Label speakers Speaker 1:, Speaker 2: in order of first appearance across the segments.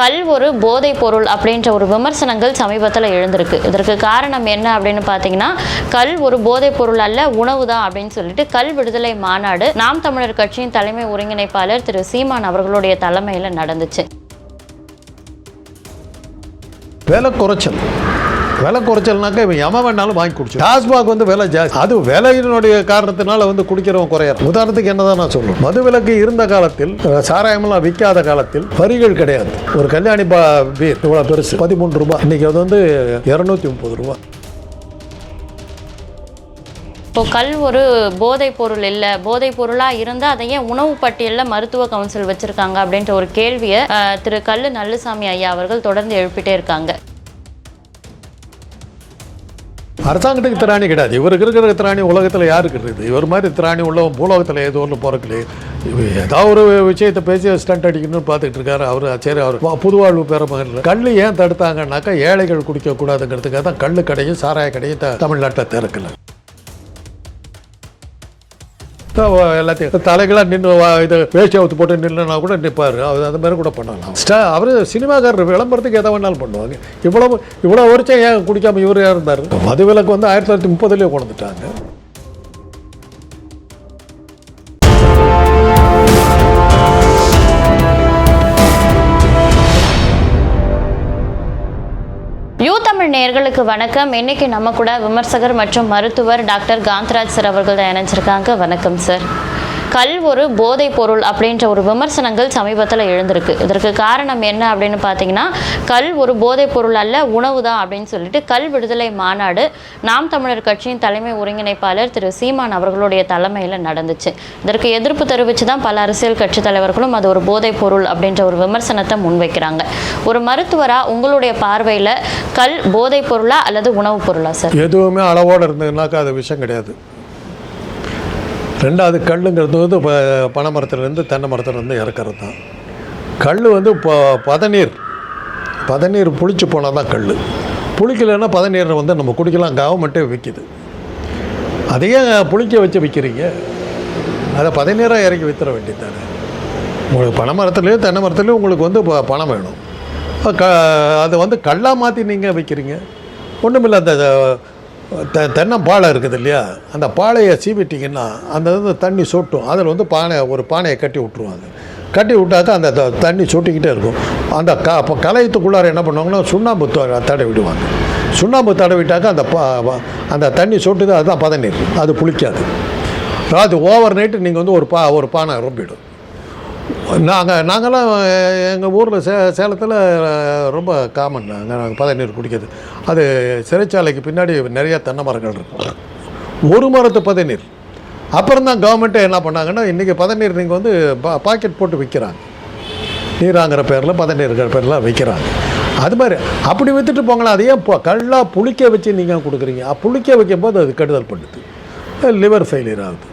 Speaker 1: கல் ஒரு போதைப் பொருள் அப்படின்ற ஒரு விமர்சனங்கள் சமீபத்தில் எழுந்திருக்கு இதற்கு காரணம் என்ன அப்படின்னு பார்த்தீங்கன்னா கல் ஒரு போதைப் பொருள் அல்ல உணவு தான் அப்படின்னு சொல்லிட்டு கல் விடுதலை மாநாடு நாம் தமிழர் கட்சியின் தலைமை ஒருங்கிணைப்பாளர் திரு சீமான் அவர்களுடைய தலைமையில் நடந்துச்சு
Speaker 2: வேலை குறைச்சல் விலை குறைச்சல்னாக்கா இவன் எம வேணாலும் வாங்கி குடிச்சு டாஸ்மாக் வந்து விலை ஜாஸ்தி அது விலையினுடைய காரணத்தினால வந்து குடிக்கிறவன் குறையாது உதாரணத்துக்கு என்னதான் நான் சொல்லுவேன் மது விலக்கு இருந்த காலத்தில் சாராயமெல்லாம் விற்காத காலத்தில் வரிகள் கிடையாது ஒரு கல்யாணி பா பீர் இவ்வளோ பெருசு பதிமூன்று ரூபாய் இன்னைக்கு அது வந்து இரநூத்தி முப்பது ரூபா
Speaker 1: இப்போ கல் ஒரு போதைப் பொருள் இல்லை போதைப் பொருளாக இருந்தால் அதை ஏன் உணவு பட்டியலில் மருத்துவ கவுன்சில் வச்சுருக்காங்க அப்படின்ற ஒரு கேள்வியை திரு கல்லு நல்லுசாமி ஐயா அவர்கள் தொடர்ந்து எழுப்பிட்டே இருக்காங்க அரசாங்கத்துக்கு திராணி கிடையாது இவருக்கு இருக்கிற திராணி உலகத்தில் யாருக்கு இருக்குது இவர் மாதிரி திராணி உள்ளவன் பூலோகத்தில் ஏதோ ஒன்று இவர் ஏதாவது ஒரு விஷயத்தை பேசி ஸ்டண்ட் அடிக்கணும்னு பார்த்துட்டு இருக்காரு அவர் சரி அவர் புதுவாழ்வு பெற மாதிரி கல் ஏன் தடுத்தாங்கன்னாக்கா ஏழைகள் குடிக்கக்கூடாதுங்கிறதுக்காக தான் கல் கடையும் சாராய கடையும் தமிழ்நாட்டில் திறக்கலை எல்லாத்தையும் தலைகளாக நின்று இது வேஷ்டி அவுத்து போட்டு நின்றுனா கூட நிற்பார் அது அந்த மாதிரி கூட பண்ணலாம் அவர் சினிமாக்காரர் விளம்பரத்துக்கு எதை வேணாலும் பண்ணுவாங்க இவ்வளோ இவ்வளோ வருஷம் ஏன் குடிக்காமல் இவர் யார் இருந்தார் மதுவிலக்கு வந்து ஆயிரத்தி தொள்ளாயிரத்தி முப்பதுலேயே கொண்டுட்டாங்க நேர்களுக்கு வணக்கம் இன்னைக்கு நம்ம கூட விமர்சகர் மற்றும் மருத்துவர் டாக்டர் காந்தராஜ் சார் அவர்கள் தான் இணைஞ்சிருக்காங்க வணக்கம் சார் கல் ஒரு போதைப் பொருள் அப்படின்ற ஒரு விமர்சனங்கள் சமீபத்தில் எழுந்திருக்கு இதற்கு காரணம் என்ன அப்படின்னு பார்த்தீங்கன்னா கல் ஒரு போதைப் பொருள் அல்ல உணவு தான் அப்படின்னு சொல்லிட்டு கல் விடுதலை மாநாடு நாம் தமிழர் கட்சியின் தலைமை ஒருங்கிணைப்பாளர் திரு சீமான் அவர்களுடைய தலைமையில் நடந்துச்சு இதற்கு எதிர்ப்பு தெரிவித்து தான் பல அரசியல் கட்சி தலைவர்களும் அது ஒரு போதைப் பொருள் அப்படின்ற ஒரு விமர்சனத்தை முன்வைக்கிறாங்க ஒரு மருத்துவராக உங்களுடைய பார்வையில் கல் போதைப் பொருளா அல்லது உணவுப் பொருளா சார் எதுவுமே அளவோடு இருந்ததுனாக்கா அது விஷயம் கிடையாது ரெண்டாவது கல்லுங்கிறது வந்து இப்போ பனை மரத்துலேருந்து தென்னை மரத்துலேருந்து இறக்கிறது தான் கல் வந்து இப்போ பதநீர் பதநீர் புளிச்சு போனால் தான் கல் புளிக்கலைன்னா பதநீரை வந்து நம்ம குடிக்கலாம் கவர்மெண்ட்டே விற்கிது அதையே புளிக்க வச்சு விற்கிறீங்க அதை பதநீராக இறக்கி வேண்டியது வேண்டியதானே உங்களுக்கு பனை மரத்துலேயும் தென்னை மரத்துலேயும் உங்களுக்கு வந்து இப்போ பணம் வேணும் க அதை வந்து கல்லாக மாற்றி நீங்கள் விற்கிறீங்க ஒன்றுமில்லை அந்த த தென்னம்பாலை இருக்குது இல்லையா அந்த பாலையை சீவிட்டிங்கன்னா அந்த இது தண்ணி சொட்டும் அதில் வந்து பானை ஒரு பானையை கட்டி விட்ருவாங்க கட்டி விட்டாக்கா அந்த தண்ணி சொட்டிக்கிட்டே இருக்கும் அந்த க இப்போ கலையத்துக்குள்ளார என்ன பண்ணுவாங்கன்னா சுண்ணாம்பு தடை விடுவாங்க சுண்ணாம்பு தடவிட்டாக்கா அந்த பா அந்த தண்ணி சொட்டுது அதுதான் பதநீர் அது புளிக்காது ராது ஓவர் நைட்டு நீங்கள் வந்து ஒரு பா ஒரு பானை ரொம்பிடும் நாங்கள் நாங்கள்லாம் எங்கள் ஊரில் சே சேலத்தில் ரொம்ப காமன் நாங்கள் நாங்கள் பதநீர் குடிக்கிறது அது சிறைச்சாலைக்கு பின்னாடி நிறையா தென்னை மரங்கள் இருக்கும் ஒரு மரத்து பதநீர் அப்புறம் தான் கவர்மெண்ட்டே என்ன பண்ணாங்கன்னா இன்றைக்கி பதநீர் நீங்கள் வந்து பா பாக்கெட் போட்டு விற்கிறாங்க நீராங்கிற பேரில் பதநீருங்கிற பேரில் விற்கிறாங்க அது மாதிரி அப்படி விற்றுட்டு போங்களா அதையே இப்போ கல்லாக புளிக்க வச்சு நீங்கள் கொடுக்குறீங்க புளிக்க வைக்கும் போது அது கெடுதல் பண்ணுது லிவர் ஃபெயிலியர் ஆகுது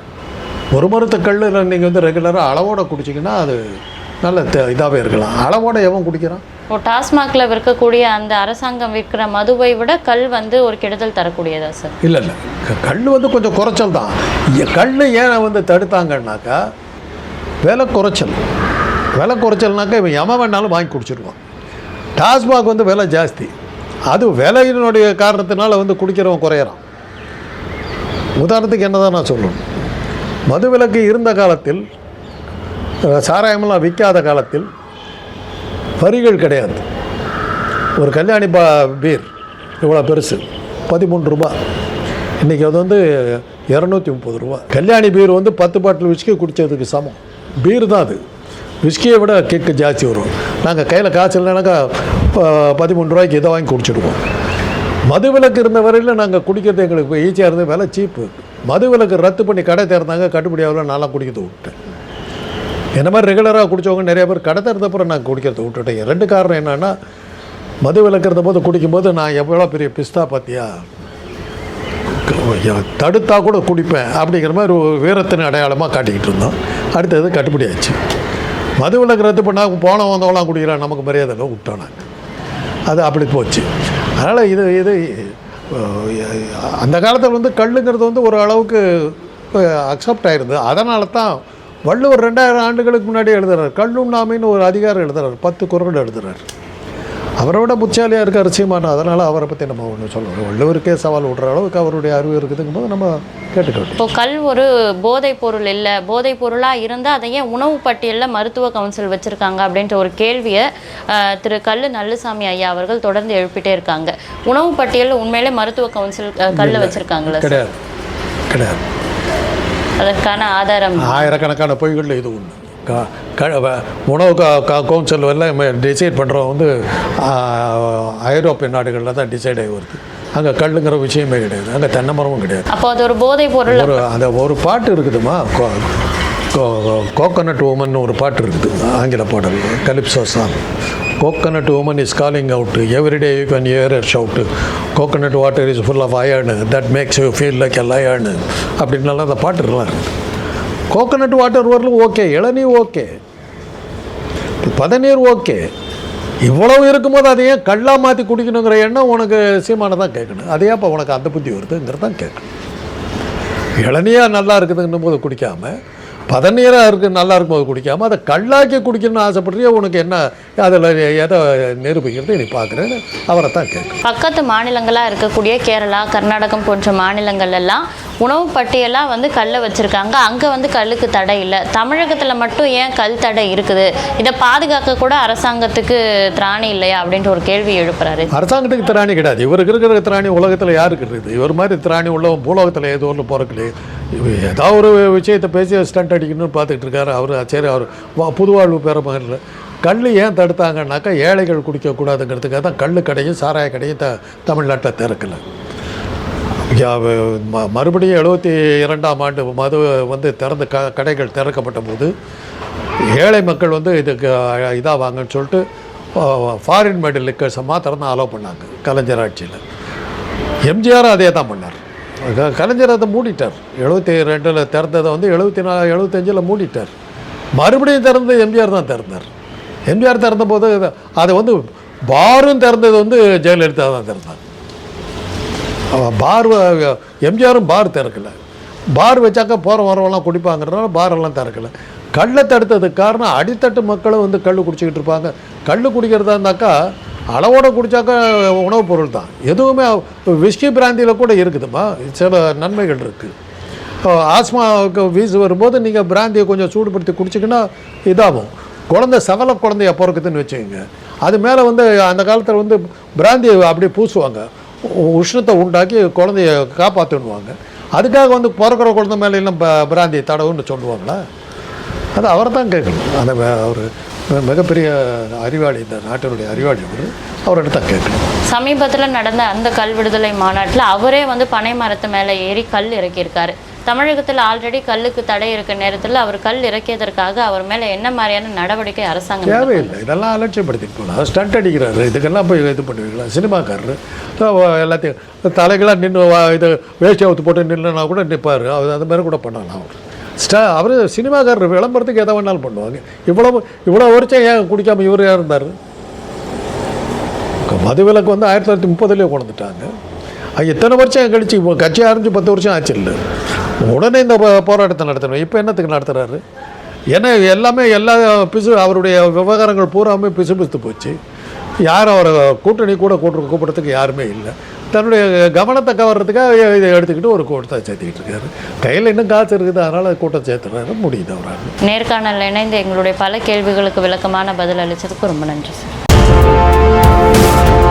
Speaker 1: ஒரு மருத்து கல்லில் நீங்கள் வந்து ரெகுலராக அளவோட குடிச்சிங்கன்னா அது நல்ல இதாகவே இருக்கலாம் அளவோட எவன் குடிக்கிறான் இப்போ டாஸ்மாகில் விற்கக்கூடிய அந்த அரசாங்கம் விற்கிற மதுவை விட கல் வந்து ஒரு கெடுதல் தரக்கூடியதா சார் இல்லை இல்லை கல் வந்து கொஞ்சம் குறைச்சல் தான் கல் ஏன் வந்து தடுத்தாங்கன்னாக்கா விலை குறைச்சல் விலை குறைச்சல்னாக்கா இவன் எம வேணாலும் வாங்கி குடிச்சிருவான் டாஸ்மாக் வந்து விலை ஜாஸ்தி அது விலையினுடைய காரணத்தினால வந்து குடிக்கிறவன் குறையிறான் உதாரணத்துக்கு என்ன தான் நான் சொல்லணும் மதுவிலக்கு இருந்த காலத்தில் சாராயமெல்லாம் விற்காத காலத்தில் வரிகள் கிடையாது ஒரு கல்யாணி பா பீர் இவ்வளோ பெருசு பதிமூன்று ரூபா இன்றைக்கி அது வந்து இரநூத்தி முப்பது ரூபா கல்யாணி பீர் வந்து பத்து பாட்டில் விஸ்கி குடித்ததுக்கு சமம் பீர் தான் அது விஸ்கியை விட கேக்கு ஜாஸ்தி வரும் நாங்கள் கையில் காய்ச்சல் இல்லைனாக்கா பதிமூணு ரூபாய்க்கு இதை வாங்கி குடிச்சிடுவோம் மதுவிலக்கு இருந்த வரையில் நாங்கள் குடிக்கிறது எங்களுக்கு ஈஸியாக இருந்தது விலை சீப்பு மது விலக்கு ரத்து பண்ணி கடை திறந்தாங்க கட்டுப்படி ஆகல நான்லாம் குடிக்கிறது விட்டேன் என்ன மாதிரி ரெகுலராக குடித்தவங்க நிறைய பேர் கடை திறந்தப்புறம் நான் குடிக்கிறத விட்டுட்டேன் ரெண்டு காரணம் என்னென்னா மது விளக்குறத போது குடிக்கும்போது நான் எவ்வளோ பெரிய பிஸ்தா பார்த்தியா தடுத்தா கூட குடிப்பேன் அப்படிங்கிற மாதிரி ஒரு வீரத்தின் அடையாளமாக காட்டிக்கிட்டு இருந்தோம் அடுத்தது கட்டுப்படி ஆச்சு மது விளக்கு ரத்து பண்ணால் போன வந்தவங்களாம் குடிக்கிறான் நமக்கு மரியாதை விட்டோம் நாங்கள் அது அப்படி போச்சு அதனால் இது இது அந்த காலத்தில் வந்து கல்லுங்கிறது வந்து ஒரு அளவுக்கு அக்செப்ட் ஆயிருந்தது அதனால தான் வள்ளுவர் ரெண்டாயிரம் ஆண்டுகளுக்கு முன்னாடி எழுதுறாரு கல்லுண்ணாமின்னு ஒரு அதிகாரம் எழுதுறாரு பத்து குரல் எழுதுறாரு அவரை விட புத்தியாலியாக இருக்க அரிசியமான அதனால் அவரை பற்றி நம்ம ஒன்று சொல்லணும் உள்ளவருக்கே சவால் விடுற அளவுக்கு அவருடைய அறிவு இருக்குதுங்கும் போது நம்ம கேட்டுக்கிறோம் இப்போ கல் ஒரு போதைப் பொருள் இல்லை போதைப் பொருளாக இருந்தால் அதை ஏன் உணவு பட்டியலில் மருத்துவ கவுன்சில் வச்சுருக்காங்க அப்படின்ற ஒரு கேள்வியை திரு கல் நல்லசாமி ஐயா அவர்கள் தொடர்ந்து எழுப்பிட்டே இருக்காங்க உணவு பட்டியலில் உண்மையிலே மருத்துவ கவுன்சில் கல் வச்சுருக்காங்களா கிடையாது கிடையாது அதற்கான ஆதாரம் ஆயிரக்கணக்கான பொய்களில் இது ஒன்று உணவு கவுன்சில் எல்லாம் டிசைட் பண்ணுறவங்க வந்து ஐரோப்பிய நாடுகளில் தான் டிசைட் ஆகி வருது அங்கே கல்லுங்கிற விஷயமே கிடையாது அங்கே தென்னமரமும் கிடையாது அப்போ அது ஒரு போதை பொருள் ஒரு அந்த ஒரு பாட்டு இருக்குதுமா கோகோனட் உமன் ஒரு பாட்டு இருக்குது ஆங்கில பாடல் calypso song coconut woman is calling out every day you can hear out coconut water is full of iron that makes you feel like எல்லாம் லயர்னு அப்படின்னால அந்த பாட்டுலாம் இருக்குது கோகனட் வாட்டர் வரல ஓகே இளநீர் ஓகே பதநீர் ஓகே இவ்வளவு இருக்கும்போது அதையே ஏன் கல்லாக மாற்றி குடிக்கணுங்கிற எண்ணம் உனக்கு சீமான தான் கேட்கணும் அதே அப்போ உனக்கு அந்த புத்தி வருதுங்கிறது தான் கேட்கணும் இளநியாக நல்லா இருக்குதுங்கும் போது குடிக்காமல் பதநீராக இருக்குது நல்லா இருக்கும்போது குடிக்காமல் அதை கல்லாக்கி குடிக்கணும்னு ஆசைப்படுறியோ உனக்கு என்ன அதில் எதை நிரூபிக்கிறது நீ பார்க்குறேன்னு அவரை தான் கேட்கும் பக்கத்து மாநிலங்களாக இருக்கக்கூடிய கேரளா கர்நாடகம் போன்ற மாநிலங்கள் எல்லாம் உணவு பட்டியெல்லாம் வந்து கல்லை வச்சுருக்காங்க அங்கே வந்து கல்லுக்கு தடை இல்லை தமிழகத்தில் மட்டும் ஏன் கல் தடை இருக்குது இதை பாதுகாக்க கூட அரசாங்கத்துக்கு திராணி இல்லையா அப்படின்ட்டு ஒரு கேள்வி எழுப்புறாரு அரசாங்கத்துக்கு திராணி கிடையாது இவருக்கு இருக்கிற திராணி உலகத்தில் யாருக்கு இருக்குது இவர் மாதிரி திராணி உள்ளவன் பூலோகத்தில் ஏதோ ஒன்று இவர் ஏதாவது ஒரு விஷயத்தை பேசி ஸ்டண்ட் அடிக்கணும்னு பார்த்துக்கிட்டு இருக்காரு அவர் சரி அவர் புதுவாழ்வு பேர மாதிரி கல் ஏன் தடுத்தாங்கன்னாக்கா ஏழைகள் குடிக்கக்கூடாதுங்கிறதுக்காக தான் கல் கடையும் சாராய கடையும் த தமிழ்நாட்டில் திறக்கலை மறுபடியும் எழுபத்தி இரண்டாம் ஆண்டு மது வந்து திறந்த க கடைகள் திறக்கப்பட்ட போது ஏழை மக்கள் வந்து இதுக்கு இதாக வாங்கன்னு சொல்லிட்டு ஃபாரின் மேடு லிக்கர்ஸை மாத்திரம் தான் அலோவ் பண்ணாங்க கலைஞர் ஆட்சியில் எம்ஜிஆர் அதே தான் பண்ணார் கலைஞர் அதை மூடிட்டார் எழுபத்தி ரெண்டில் திறந்ததை வந்து எழுபத்தி நாலு எழுபத்தஞ்சில் மூடிட்டார் மறுபடியும் திறந்து எம்ஜிஆர் தான் திறந்தார் எம்ஜிஆர் திறந்தபோது அதை வந்து பாரும் திறந்தது வந்து ஜெயலலிதா தான் திறந்தார் பார் எம்ஜிஆரும் பார் திறக்கலை பார் வச்சாக்கா போகிற வரவெல்லாம் குடிப்பாங்கிறதுனால பாரெல்லாம் திறக்கலை கல்லை தடுத்ததுக்கு காரணம் அடித்தட்டு மக்களும் வந்து கல் குடிச்சிக்கிட்டு இருப்பாங்க கல் குடிக்கிறதா இருந்தாக்கா அளவோட குடித்தாக்கா உணவுப் பொருள் தான் எதுவுமே விஸ்கி பிராந்தியில் கூட இருக்குதுமா சில நன்மைகள் இருக்குது ஆஸ்மாவுக்கு வீசு வரும்போது நீங்கள் பிராந்தியை கொஞ்சம் சூடுபடுத்தி குடிச்சிங்கன்னா இதாகும் குழந்தை சவல குழந்தைய பிறக்குதுன்னு வச்சுக்கோங்க அது மேலே வந்து அந்த காலத்தில் வந்து பிராந்தியை அப்படி பூசுவாங்க உஷ்ணத்தை உண்டாக்கி குழந்தைய காப்பாற்றுவாங்க அதுக்காக வந்து பிறக்கிற குழந்தை மேலே எல்லாம் பிராந்தி தடவுன்னு சொல்லுவாங்களா அது அவர் தான் கேட்கணும் அந்த அவர் மிகப்பெரிய அறிவாளி இந்த நாட்டினுடைய அறிவாளி அவர் அவரோட தான் கேட்கணும் சமீபத்தில் நடந்த அந்த கல் விடுதலை மாநாட்டில் அவரே வந்து பனை மரத்து மேலே ஏறி கல் இறக்கியிருக்காரு தமிழகத்தில் ஆல்ரெடி கல்லுக்கு தடை இருக்க நேரத்தில் அவர் கல் இறக்கியதற்காக அவர் மேலே என்ன மாதிரியான நடவடிக்கை அரசாங்கம் தேவையில்லை இதெல்லாம் அலட்சியப்படுத்தி போகலாம் ஸ்டண்ட் அடிக்கிறாரு இதுக்கெல்லாம் போய் இது பண்ணுவீங்களா சினிமாக்காரர் எல்லாத்தையும் தலைகளாக நின்று இது வேஷ்டி அவுத்து போட்டு நின்றுனா கூட நிற்பார் அவர் அது மாதிரி கூட பண்ணலாம் அவர் ஸ்டா அவர் சினிமாக்காரர் விளம்பரத்துக்கு எதை வேணாலும் பண்ணுவாங்க இவ்வளோ இவ்வளோ வருஷம் ஏன் குடிக்காமல் இவர் இருந்தார் மதுவிலக்கு வந்து ஆயிரத்தி தொள்ளாயிரத்தி முப்பதுலேயே கொண்டுட்டாங்க இத்தனை வருஷம் கழித்து இப்போ கட்சி ஆரம்பித்து பத்து வருஷம் ஆச்சு இல்லை உடனே இந்த போராட்டத்தை நடத்தணும் இப்போ என்னத்துக்கு நடத்துகிறாரு ஏன்னா எல்லாமே எல்லா பிசு அவருடைய விவகாரங்கள் பூராமே பிசுபிசுத்து போச்சு யாரும் அவரை கூட்டணி கூட கூட்டு கூப்பிட்றதுக்கு யாருமே இல்லை தன்னுடைய கவனத்தை கவர்றதுக்காக இதை எடுத்துக்கிட்டு ஒரு கூட்டத்தை சேர்த்துக்கிட்டு இருக்காரு கையில் இன்னும் காசு இருக்குது அதனால் கூட்டம் சேர்த்துறாரு முடியுது அவரால் நேர்காணல் இணைந்து எங்களுடைய பல கேள்விகளுக்கு விளக்கமான பதில் அளித்ததுக்கு ரொம்ப நன்றி சார்